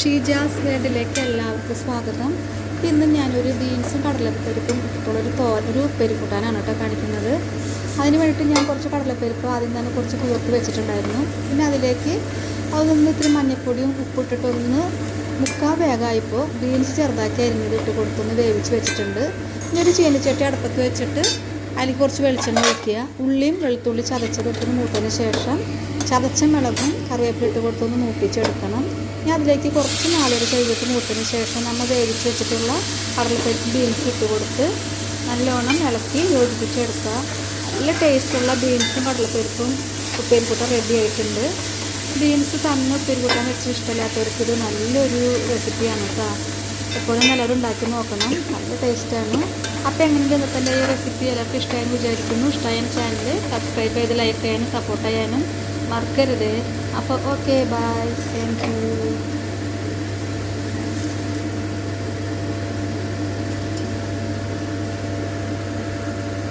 ഷീജാസ് വേഡിലേക്ക് എല്ലാവർക്കും സ്വാഗതം. ഇന്ന് ഞാനൊരു ബീൻസും കടലപ്പരിപ്പും ഇപ്പോഴൊരു തോ ഒരു പെരുക്കൂട്ടാനാണ് കേട്ടോ കാണിക്കുന്നത്. അതിന് വേണ്ടിയിട്ട് ഞാൻ കുറച്ച് കടലപ്പരിപ്പ് ആദ്യം തന്നെ കുറച്ച് കുതിർത്ത് വെച്ചിട്ടുണ്ടായിരുന്നു. പിന്നെ അതിലേക്ക് അതൊന്ന് ഇത്തിരി മഞ്ഞപ്പൊടിയും ഉപ്പിട്ടിട്ടൊന്ന് മുക്കാൽ വേഗമായപ്പോൾ ബീൻസ് ചെറുതാക്കി അരിഞ്ഞത് ഇട്ട് കൊടുത്തൊന്ന് വേവിച്ച് വെച്ചിട്ടുണ്ട്. ഇനി ഒരു ചീനച്ചട്ടി അടുപ്പത്ത് വെച്ചിട്ട് അതിൽ കുറച്ച് വെളിച്ചെണ്ണ ഒഴിക്കുക. ഉള്ളിയും വെളുത്തുള്ളി ചതച്ചതിട്ടൊന്ന് മൂത്തതിന് ശേഷം ചതച്ച മുളകും കറിവേപ്പിലിട്ട് കൊടുത്തൊന്ന് മൂപ്പിച്ചെടുക്കണം. ഇനി അതിലേക്ക് കുറച്ച് നാളൊരു കഴുകിട്ട് മൂത്തതിന് ശേഷം നമ്മൾ വേവിച്ച് വെച്ചിട്ടുള്ള കടലപ്പരിപ്പ് ബീൻസ് ഇട്ട് കൊടുത്ത് നല്ലോണം ഇളക്കി യോജിപ്പിച്ചെടുക്കുക. നല്ല ടേസ്റ്റുള്ള ബീൻസും കടലപ്പരിപ്പും ഉപ്പേരിക്കൂട്ടം റെഡി ആയിട്ടുണ്ട്. ബീൻസ് തന്നെ ഉപ്പേരിക്കൂട്ടാൻ വെച്ച് ഇഷ്ടമില്ലാത്തവർക്ക് ഇത് നല്ലൊരു റെസിപ്പിയാണ് കേട്ടോ എപ്പോഴും നല്ലത് ഉണ്ടാക്കി നോക്കണം. നല്ല ടേസ്റ്റാണ് അപ്പോൾ എങ്ങനെ ഇന്നത്തെ ഈ റെസിപ്പി എല്ലാവർക്കും ഇഷ്ടമായെന്ന് വിചാരിക്കുന്നു. ഇഷ്ടമായ ചാനൽ സബ്സ്ക്രൈബ് ചെയ്ത് ലൈക്ക് ചെയ്യാനും സപ്പോർട്ട് ചെയ്യാനും മറക്കരുത്. അപ്പോൾ ഓക്കെ ബൈ താങ്ക് യു